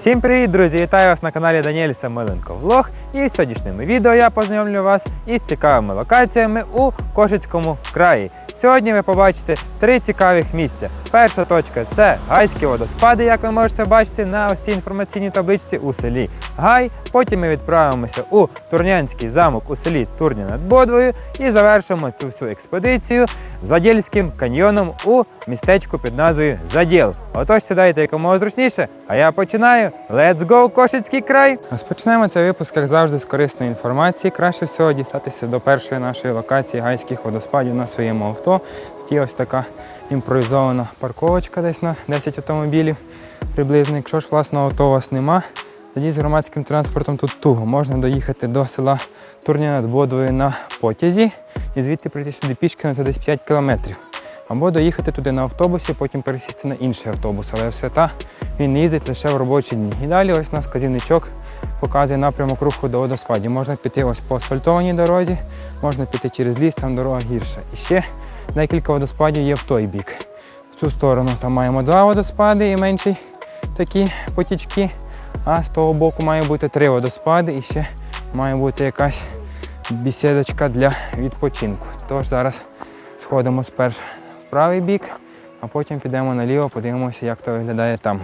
Всім привіт, друзі! Вітаю вас на каналі Даніель Самиленко Влог. І в сьогоднішньому відео я познайомлю вас із цікавими локаціями у Кошицькому краї. Сьогодні ви побачите три цікавих місця. Перша точка це гайські водоспади, як ви можете бачити на ось цій інформаційній табличці у селі Гай. Потім ми відправимося у Турнянський замок у селі Турня над Бодвою і завершимо цю всю експедицію Задільським каньйоном у містечку під назвою Заділ. Отож сідайте якомога зручніше, а я починаю. Let's go, Кошицький край! Розпочнемо цей випуск, як завжди, з корисної інформації. Краще всього дістатися до першої нашої локації гайських водоспадів на своєму авто. Є ось така імпровізована парковочка десь на 10 автомобілів приблизно. Якщо ж власного авто у вас нема, тоді з громадським транспортом тут туго. Можна доїхати до села Турня над Бодвою на потязі і звідти прийти сюди пішки на десь 5 кілометрів. Або доїхати туди на автобусі, потім пересісти на інший автобус. Але все та він не їздить лише в робочі дні. І далі ось у нас вказівничок показує напрямок руху до водоспадів. Можна піти ось по асфальтованій дорозі, можна піти через ліс, там дорога гірша. І ще декілька водоспадів є в той бік. В цю сторону там маємо два водоспади і менші такі потічки. А з того боку має бути три водоспади і ще має бути якась бісідочка для відпочинку. Тож зараз сходимо спершу в правий бік, а потім підемо наліво, подивимося, як то виглядає там.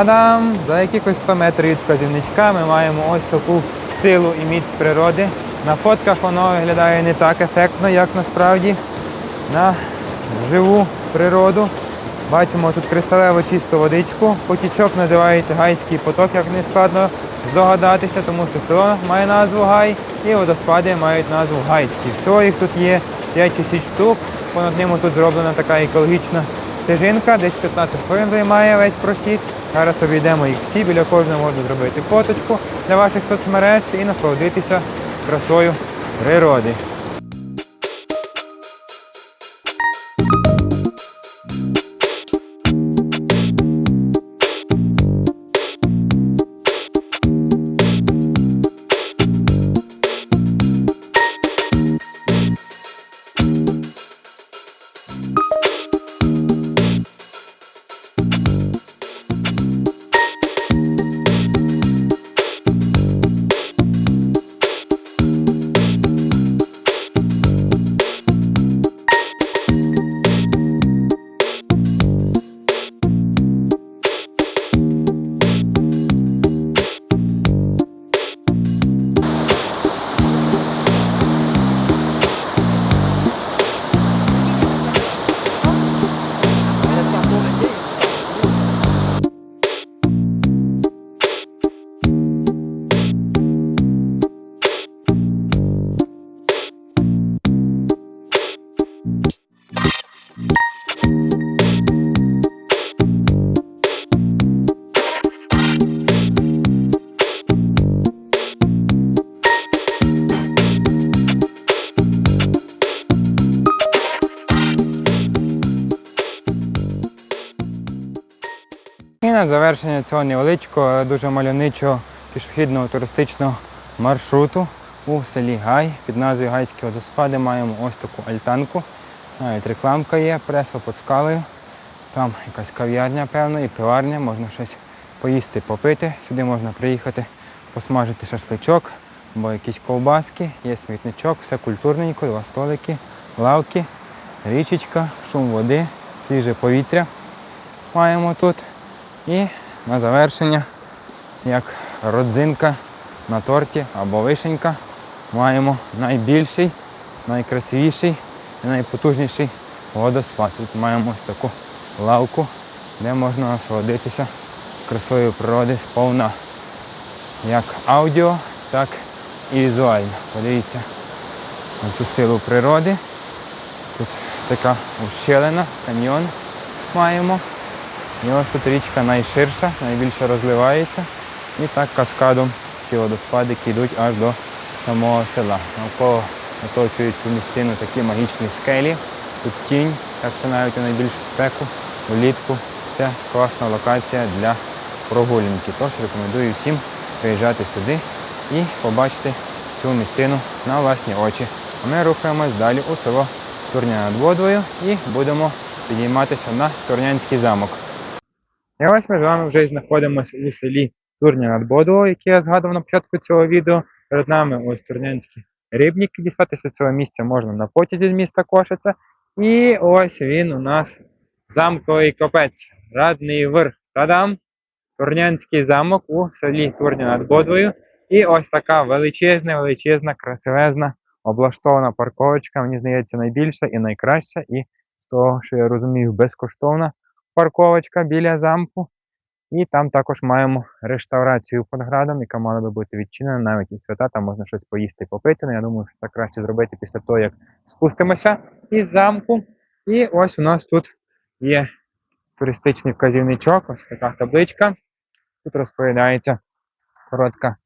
Та-дам! За якихось 100 метрів від вказівничка ми маємо ось таку силу і міць природи. На фотках воно виглядає не так ефектно, як насправді на живу природу. Бачимо тут кристалево чисту водичку. Потічок називається Гайський поток, як не складно здогадатися, тому що село має назву Гай і водоспади мають назву Гайські. Всього їх тут є 5 чи 6 штук. Понад ними тут зроблена така екологічна стежинка, десь 15 хвилин займає весь прохід. Зараз обійдемо їх всі, біля кожного можна зробити фоточку для ваших соцмереж і насолодитися красою природи. Завершення цього невеличкого, дуже мальовничого пішохідного туристичного маршруту у селі Гай під назвою Гайські водоспади маємо ось таку альтанку. Навіть рекламка є, преса під скалею. Там якась кав'ярня, певно, і пиварня, можна щось поїсти, попити. Сюди можна приїхати, посмажити шашличок або якісь ковбаски, є смітничок, все культурненько, два столики, лавки, річечка, шум води, свіже повітря маємо тут. І на завершення, як родзинка на торті або вишенька, маємо найбільший, найкрасивіший і найпотужніший водоспад. Тут маємо ось таку лавку, де можна насолодитися красою природи сповна як аудіо, так і візуально. Подивіться на цю силу природи. Тут така ущелина, каньйон. маємо. І ось тут річка найширша, найбільше розливається. І так каскадом ці водоспадики йдуть аж до самого села. Навколо оточують цю місцину такі магічні скелі. Тут тінь, так що навіть у найбільшу спеку влітку це класна локація для прогулянки. Тож рекомендую всім приїжджати сюди і побачити цю місцину на власні очі. А ми рухаємось далі у село Турня над Водою і будемо підійматися на Турнянський замок. І ось ми з вами вже знаходимося у селі Турня над Бодовою, яке я згадував на початку цього відео. Перед нами ось турнянські рибніки. Дістатися цього місця можна на потязі з міста Кошиця. І ось він у нас замковий копець, радний вир. Та-дам! Турнянський замок у селі Турня над Бодвою. І ось така величезна, величезна, красивезна, облаштована парковочка. Мені здається, найбільша і найкраща. І з того, що я розумію, безкоштовна парковочка біля замку. І там також маємо реставрацію під градом, яка мала би бути відчинена навіть і свята, там можна щось поїсти і попити. Ну, я думаю, що це краще зробити після того, як спустимося із замку. І ось у нас тут є туристичний вказівничок, ось така табличка. Тут розповідається коротка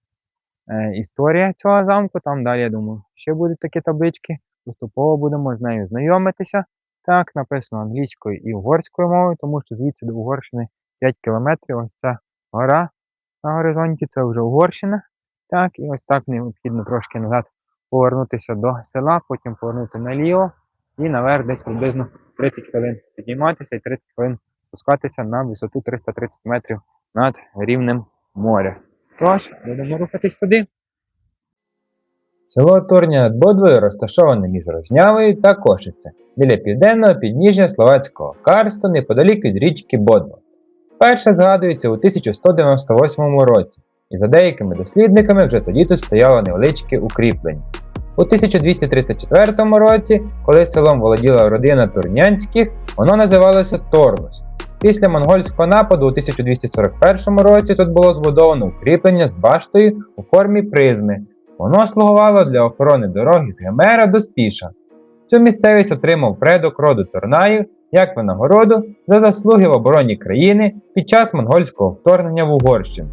е, історія цього замку. Там далі, я думаю, ще будуть такі таблички. Поступово будемо з нею знайомитися. Так, написано англійською і угорською мовою, тому що звідси до Угорщини 5 кілометрів. Ось ця гора на горизонті, це вже Угорщина. Так, і ось так необхідно трошки назад повернутися до села, потім повернути наліво і наверх десь приблизно 30 хвилин підніматися і 30 хвилин спускатися на висоту 330 метрів над рівнем моря. Тож, будемо рухатись туди. Село Турня над Бодвою розташоване між Рожнявою та Кошице, біля південного підніжжя Словацького карсту неподалік від річки Бодва. Перше згадується у 1198 році, і за деякими дослідниками вже тоді тут стояло невеличке укріплення. У 1234 році, коли селом володіла родина Турнянських, воно називалося Торнус. Після монгольського нападу у 1241 році тут було збудовано укріплення з баштою у формі призми. Воно слугувало для охорони дороги з Гемера до Спіша. Цю місцевість отримав предок роду Торнаїв як винагороду за заслуги в обороні країни під час монгольського вторгнення в Угорщину.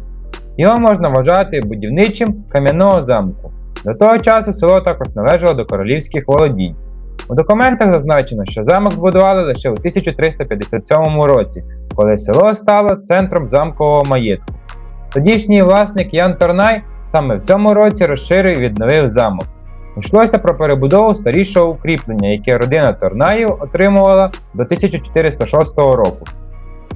Його можна вважати будівничим кам'яного замку. До того часу село також належало до королівських володінь. У документах зазначено, що замок збудували лише у 1357 році, коли село стало центром замкового маєтку. Тодішній власник Ян Торнай саме в цьому році розширив і відновив замок. Йшлося про перебудову старішого укріплення, яке родина Торнаїв отримувала до 1406 року.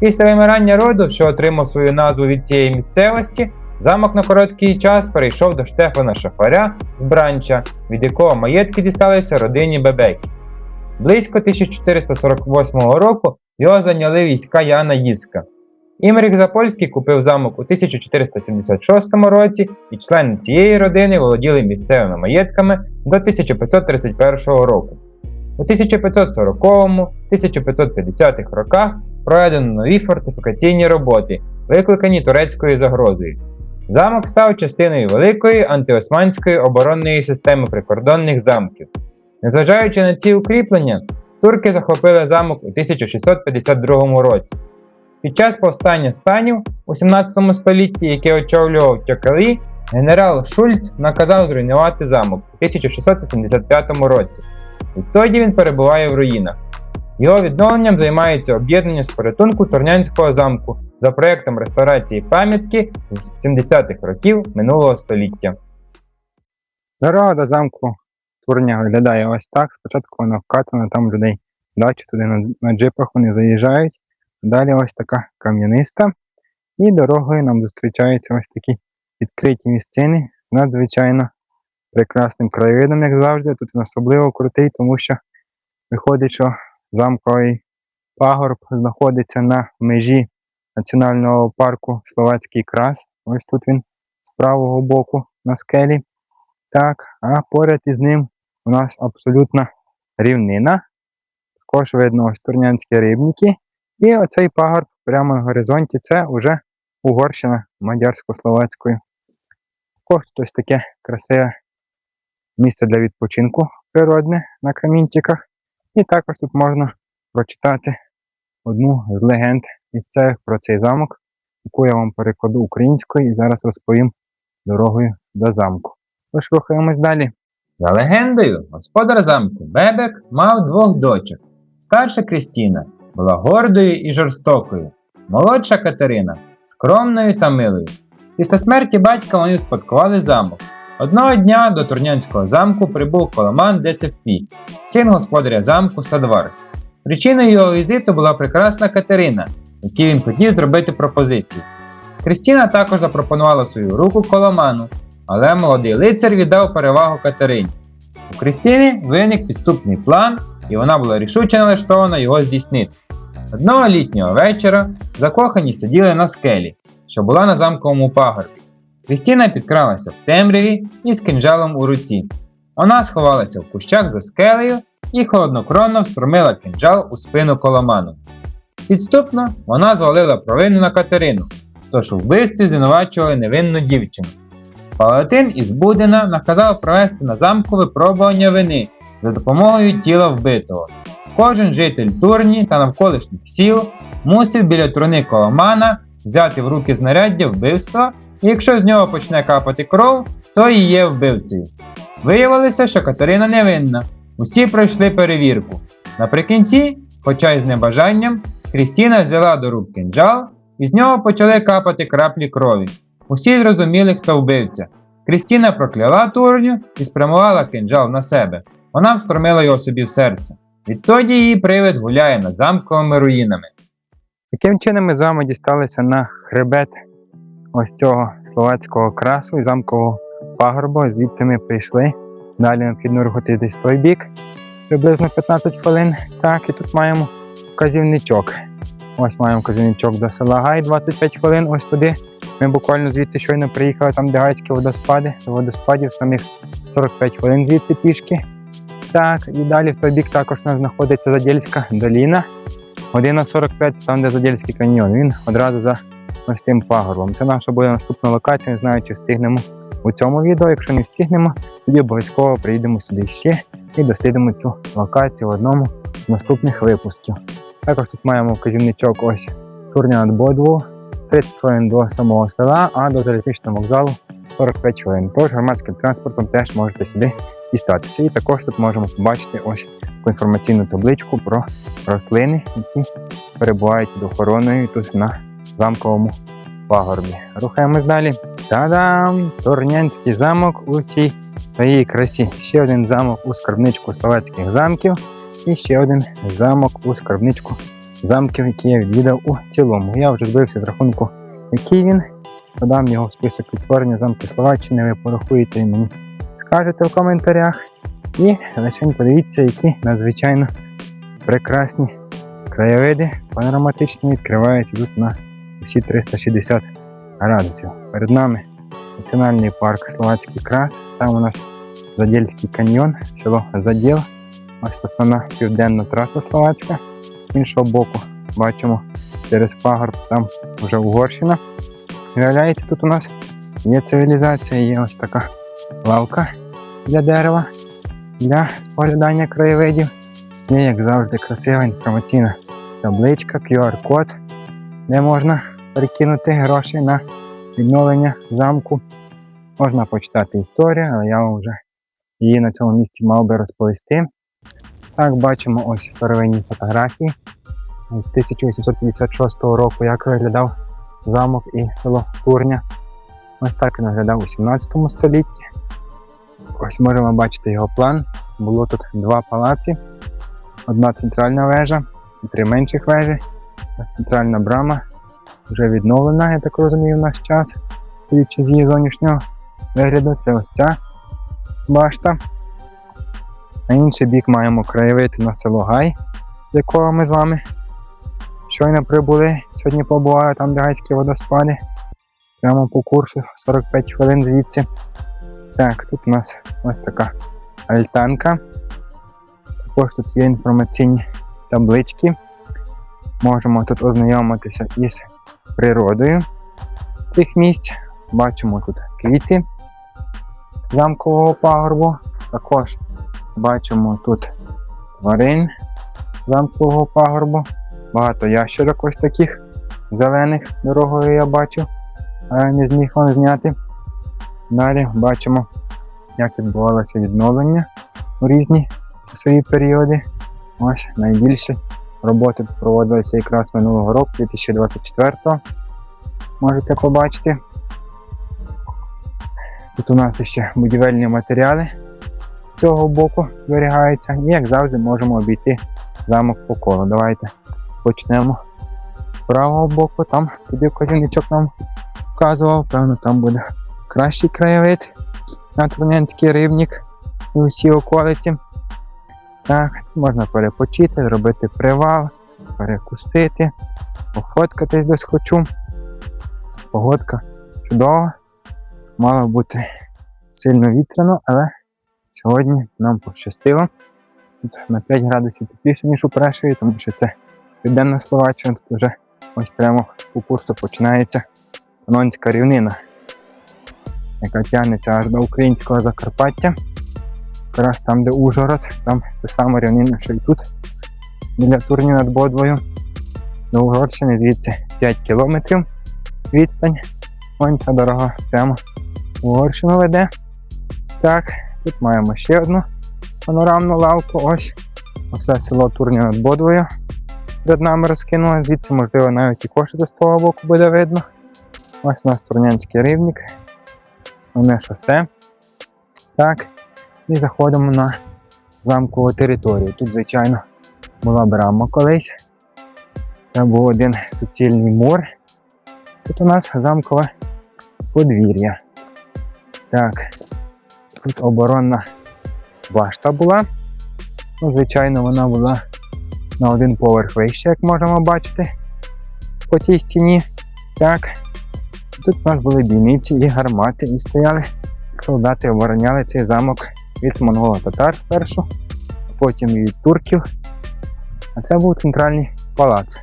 Після вимирання роду, що отримав свою назву від цієї місцевості, замок на короткий час перейшов до Штефана Шафаря з Бранча, від якого маєтки дісталися родині Бебекі. Близько 1448 року його зайняли війська Яна Їска. Імрік Запольський купив замок у 1476 році, і члени цієї родини володіли місцевими маєтками до 1531 року. У 1540-1550 роках проведено нові фортифікаційні роботи, викликані турецькою загрозою. Замок став частиною великої антиосманської оборонної системи прикордонних замків. Незважаючи на ці укріплення, турки захопили замок у 1652 році. Під час повстання станів у 17 столітті, яке очолював Тьокелі, генерал Шульц наказав зруйнувати замок у 1675 році. Відтоді він перебуває в руїнах. Його відновленням займається об'єднання з порятунку Торнянського замку за проєктом реставрації пам'ятки з 70-х років минулого століття. Дорога до замку Турня виглядає ось так. Спочатку вона вкатана, там людей дачі туди на джипах вони заїжджають. Далі ось така кам'яниста. І дорогою нам зустрічаються ось такі відкриті місцини з надзвичайно прекрасним краєвидом, як завжди. Тут він особливо крутий, тому що виходить, що замковий пагорб знаходиться на межі національного парку Словацький крас. Ось тут він з правого боку на скелі. Так, а поряд із ним у нас абсолютна рівнина. Також видно ось турнянські рибники. І оцей пагорб прямо на горизонті це вже Угорщина мадярсько-словацькою. Також ось таке красиве місце для відпочинку природне на камінчиках. І також тут можна прочитати одну з легенд місцевих про цей замок, яку я вам перекладу українською і зараз розповім дорогою до замку. Тож рухаємось далі. За легендою, господар замку Бебек мав двох дочок. Старша Крістіна була гордою і жорстокою, молодша Катерина скромною та милою. Після смерті батька вони успадкували замок. Одного дня до Турнянського замку прибув коломан Десеппі, син господаря замку Садвар. Причиною його візиту була прекрасна Катерина, якій він хотів зробити пропозицію. Крістіна також запропонувала свою руку коломану, але молодий лицар віддав перевагу Катерині. У Крістіни виник підступний план, і вона була рішуче налаштована його здійснити. Одного літнього вечора закохані сиділи на скелі, що була на замковому пагорбі. Крістіна підкралася в темряві із кинджалом у руці. Вона сховалася в кущах за скелею і холоднокровно встромила кинджал у спину коломану. Підступно вона звалила провину на Катерину, тож у вбивстві звинувачували невинну дівчину. Палатин із Будина наказав провести на замку випробування вини за допомогою тіла вбитого. Кожен житель турні та навколишніх сіл мусив біля труни коломана взяти в руки знаряддя вбивства, і якщо з нього почне капати кров, то і є вбивцею. Виявилося, що Катерина невинна. Усі пройшли перевірку. Наприкінці, хоча й з небажанням, Крістіна взяла до рук кинджал, і з нього почали капати краплі крові. Усі зрозуміли, хто вбивця. Крістіна прокляла турню і спрямувала кинджал на себе. Вона встромила його собі в серце. Відтоді її привид гуляє над замковими руїнами. Таким чином ми з вами дісталися на хребет ось цього словацького красу і замкового пагорба. Звідти ми прийшли. Далі необхідно рухати десь в той бік, приблизно 15 хвилин. Так, і тут маємо вказівничок. Ось маємо вказівничок до села Гай 25 хвилин. Ось туди. Ми буквально звідти щойно приїхали, там де гайські водоспади. До водоспадів самих 45 хвилин звідси пішки. Так, і далі в той бік також у нас знаходиться Задільська доліна. Година 45 там, де Задільський каньйон. Він одразу за ось тим пагорбом. Це наша буде наступна локація. Не знаю, чи встигнемо у цьому відео. Якщо не встигнемо, тоді обов'язково приїдемо сюди ще і дослідимо цю локацію в одному з наступних випусків. Також тут маємо вказівничок ось турня над Бодву, 30 хвилин до самого села, а до залізничного вокзалу 45 хвилин. Тож громадським транспортом теж можете сюди дістатися. І також тут можемо побачити ось таку інформаційну табличку про рослини, які перебувають під охороною тут на замковому пагорбі. Рухаємось далі. Та-дам! Турнянський замок у всій своїй красі. Ще один замок у скарбничку словацьких замків. І ще один замок у скарбничку замків, які я відвідав у цілому. Я вже збився з рахунку, який він. Додам його в список відтворення замки Словаччини, ви порахуєте і мені скажете в коментарях. І лише подивіться, які надзвичайно прекрасні краєвиди панораматичні відкриваються тут на усі 360 градусів. Перед нами національний парк Словацький крас. Там у нас Задільський каньйон, село Заділ. Ось основна південна траса Словацька. З іншого боку бачимо через пагорб там вже Угорщина. Виявляється, тут у нас є цивілізація, є ось така лавка для дерева, для споглядання краєвидів. Є, як завжди, красива інформаційна табличка, QR-код, де можна перекинути гроші на відновлення замку. Можна почитати історію, але я вам вже її на цьому місці мав би розповісти. Так, бачимо ось старовинні фотографії з 1856 року, як виглядав замок і село Турня. Ось так він виглядав у 17 столітті. Ось можемо бачити його план. Було тут два палаці, одна центральна вежа і три менших вежі. Ось центральна брама вже відновлена, я так розумію, в наш час, судячи з її зовнішнього вигляду. Це ось ця башта. На інший бік маємо краєвид на село Гай, з якого ми з вами щойно прибули. Сьогодні побуваю там, де водоспади. Прямо по курсу 45 хвилин звідси. Так, тут у нас ось така альтанка. Також тут є інформаційні таблички. Можемо тут ознайомитися із природою цих місць. Бачимо тут квіти замкового пагорбу. Також бачимо тут тварин замкового пагорбу. Багато ящерок ось таких зелених дорогою я бачу, не зміг вам зняти. Далі бачимо, як відбувалося відновлення у різні часові періоди. Ось найбільше роботи проводилися якраз минулого року, 2024 Можете побачити. Тут у нас ще будівельні матеріали з цього боку зберігаються. І як завжди можемо обійти замок по колу. Давайте почнемо з правого боку, там куди вказівничок нам вказував, певно, там буде кращий краєвид на Турнянський рівник і усі околиці. Так, можна перепочити, зробити привал, перекусити, пофоткатись десь хочу. Погодка чудова, мало бути сильно вітряно, але сьогодні нам пощастило. Тут на 5 градусів тепліше, ніж у Прешеві, тому що це південна Словаччина, тут вже ось прямо по курсу починається Панонська рівнина, яка тягнеться аж до українського Закарпаття. Якраз там, де Ужгород, там це саме рівнина, що і тут, біля турні над Бодвою. До Угорщини звідси 5 кілометрів відстань. Вон та дорога прямо в Угорщину веде. Так, тут маємо ще одну панорамну лавку. Ось усе село Турня над Бодвою. Перед нами розкинуло, звідси, можливо, навіть і кошти з того боку буде видно. Ось у нас Турнянський рівник, основне шосе. Так, і заходимо на замкову територію. Тут, звичайно, була брама колись. Це був один суцільний мур. Тут у нас замкове подвір'я. Так, тут оборонна башта була. Ну, звичайно, вона була на один поверх вище, як можемо бачити по тій стіні. Так. Тут у нас були бійниці і гармати, і стояли. Солдати обороняли цей замок від монголо-татар спершу, потім і від турків. А це був центральний палац.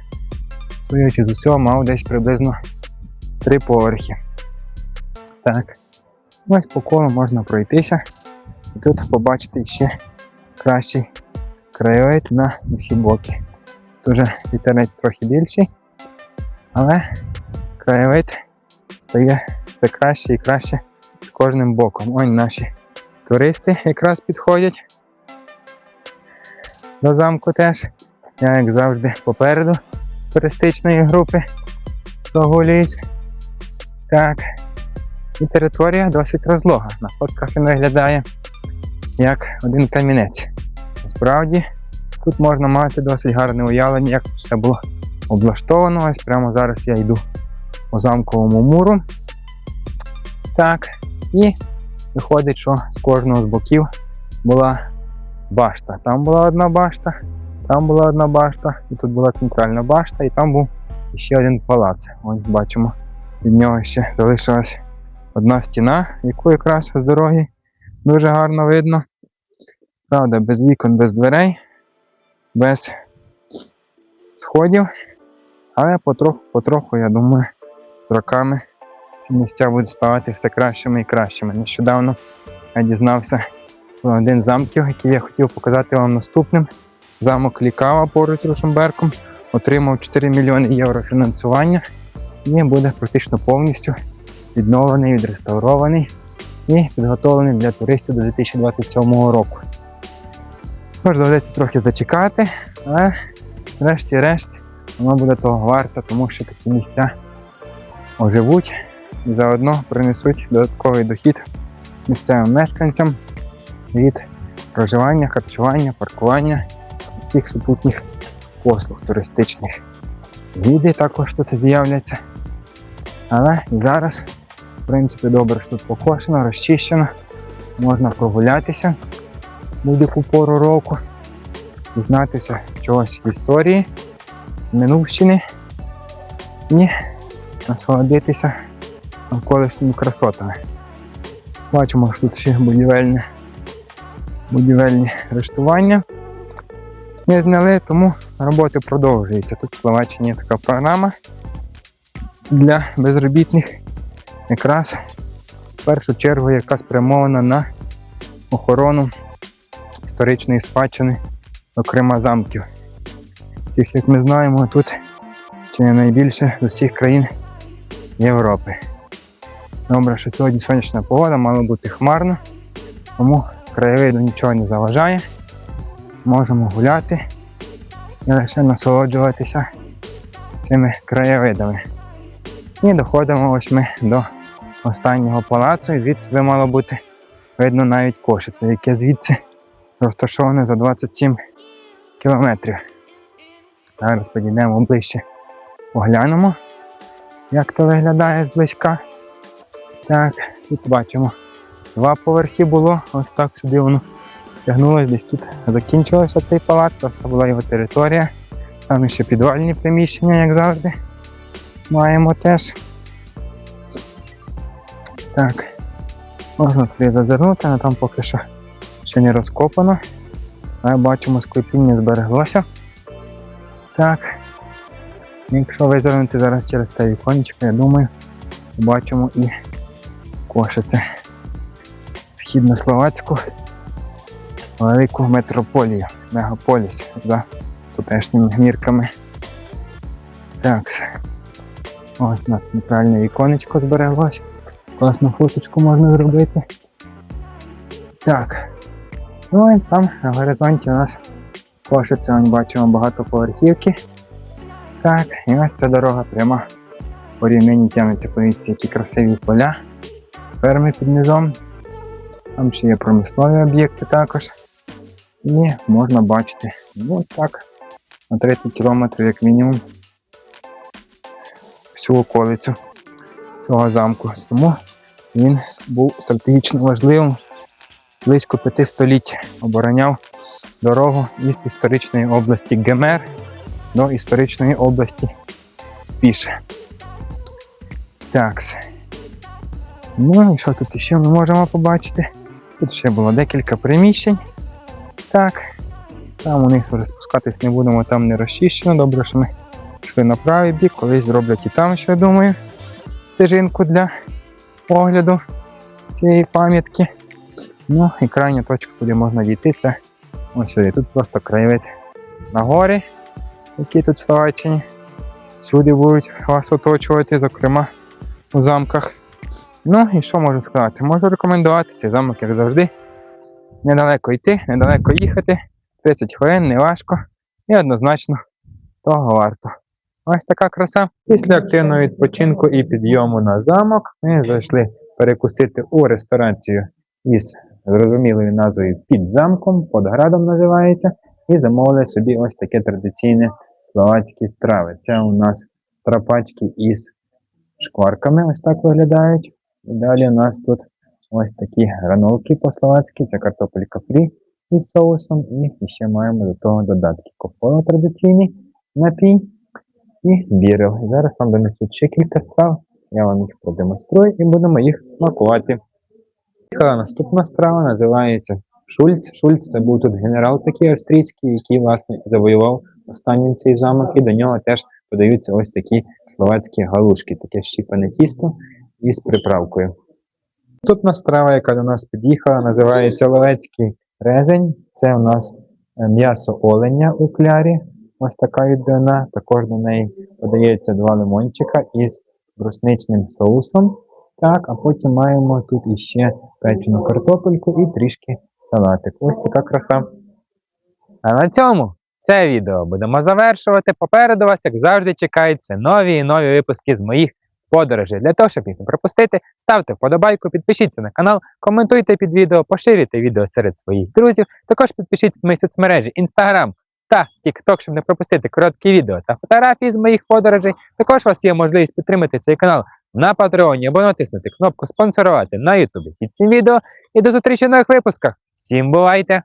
Судячи з усього, мав десь приблизно три поверхи. Так, ось по колу можна пройтися. І тут побачити ще кращий краєвид на усі боки. Тут вже вітерець трохи більший, але краєвид стає все краще і краще з кожним боком. Ось наші туристи якраз підходять до замку теж. Я, як завжди, попереду туристичної групи прогулююсь. Так. І територія досить розлога. На фотках він виглядає як один камінець. Насправді, тут можна мати досить гарне уявлення, як тут все було облаштовано. Ось прямо зараз я йду по замковому муру. Так, і виходить, що з кожного з боків була башта. Там була одна башта, там була одна башта, і тут була центральна башта, і там був ще один палац. Ось бачимо, від нього ще залишилась одна стіна, яку якраз з дороги дуже гарно видно. Правда, без вікон, без дверей, без сходів. Але потроху-потроху, я думаю, з роками ці місця будуть ставати все кращими і кращими. Нещодавно я дізнався про один з замків, який я хотів показати вам наступним. Замок Лікава поруч Рушенберком отримав 4 мільйони євро фінансування і буде практично повністю відновлений, відреставрований і підготовлений для туристів до 2027 року. Тож доведеться трохи зачекати, але врешті-решт воно буде того варто, тому що такі місця оживуть і заодно принесуть додатковий дохід місцевим мешканцям від проживання, харчування, паркування всіх супутніх послуг туристичних. Гіди також тут з'являться. Але і зараз, в принципі, добре, що тут покошено, розчищено. Можна прогулятися будь-яку пору року, дізнатися чогось в історії, з минувщини і насолодитися навколишніми красотами. Бачимо, що тут ще будівельне, будівельні рештування не зняли, тому роботи продовжуються. Тут в Словаччині є така програма для безробітних, якраз в першу чергу, яка спрямована на охорону історичної спадщини, зокрема замків. Тих, як ми знаємо, тут чи не найбільше з усіх країн Європи. Добре, що сьогодні сонячна погода, мало бути хмарно, тому краєвиду нічого не заважає. Можемо гуляти і лише насолоджуватися цими краєвидами. І доходимо ось ми до останнього палацу, і звідси би мало бути видно навіть кошице, яке звідси розташоване за 27 кілометрів. Зараз підійдемо ближче, поглянемо, як то виглядає зблизька. Так, тут бачимо. Два поверхи було, ось так сюди воно тягнулося, десь тут закінчилося цей палац, це все була його територія. Там ще підвальні приміщення, як завжди. Маємо теж. Так. Можна туди зазирнути, але там поки що ще не розкопано. Але бачимо, склепіння збереглося. Так. Якщо визирнути зараз через те віконечко, я думаю, бачимо і Кошице. Східнословацьку велику метрополію, мегаполіс за тутешніми мірками. Так. Ось у нас центральне віконечко збереглось. Класну фоточку можна зробити. Так. Ну ось там на горизонті у нас ми бачимо багатоповерхівки. Так, і ось ця дорога прямо по рівнині тягнеться, подивіться, які красиві поля ферми під низом. Там ще є промислові об'єкти також. І можна бачити, ну так, на 30 кілометрів як мінімум всю околицю цього замку. Тому він був стратегічно важливим. Близько п'яти століть обороняв дорогу із історичної області Гемер до історичної області Спіш. Такс. Ну і що тут ще ми можемо побачити? Тут ще було декілька приміщень. Так. Там у них вже спускатись не будемо, там не розчищено. Добре, що ми пішли на правий бік, колись зроблять і там, що я думаю, стежинку для огляду цієї пам'ятки. Ну і крайня точка, куди можна дійти, це ось сюди. Тут просто краєвид на горі, які тут в Словаччині. Всюди будуть вас оточувати, зокрема у замках. Ну і що можу сказати? Можу рекомендувати цей замок, як завжди. Недалеко йти, недалеко їхати. 30 хвилин, не важко. І однозначно того варто. Ось така краса. Після активного відпочинку і підйому на замок ми зайшли перекусити у ресторацію із зрозумілою назвою під замком, під градом називається, і замовили собі ось таке традиційне словацькі страви. Це у нас трапачки із шкварками, ось так виглядають. І далі у нас тут ось такі гранолки по-словацьки, це картопелька фрі із соусом, і ще маємо до того додатки. Кофоло традиційний напій і бірел. І зараз нам донесуть ще кілька страв, я вам їх продемонструю і будемо їх смакувати. Їхала наступна страва, називається Шульц. Шульц це був тут генерал такий австрійський, який, власне, завоював останнім цей замок, і до нього теж подаються ось такі словацькі галушки, таке щіпане тісто із приправкою. Тут страва, яка до нас під'їхала, називається Ловецький резень. Це у нас е, м'ясо оленя у клярі. Ось така відбивна. Також до неї подається два лимончика із брусничним соусом. Так, а потім маємо тут іще печену картопельку і трішки салатик. Ось така краса. А на цьому це відео будемо завершувати. Попереду вас, як завжди, чекаються нові і нові випуски з моїх подорожей. Для того, щоб їх не пропустити, ставте вподобайку, підпишіться на канал, коментуйте під відео, поширюйте відео серед своїх друзів. Також підпишіться на мої соцмережі Instagram та TikTok, щоб не пропустити короткі відео та фотографії з моїх подорожей. Також у вас є можливість підтримати цей канал на Патреоні або натиснути кнопку спонсорувати на Ютубі під цим відео. І до зустрічі в нових випусках. Всім бувайте!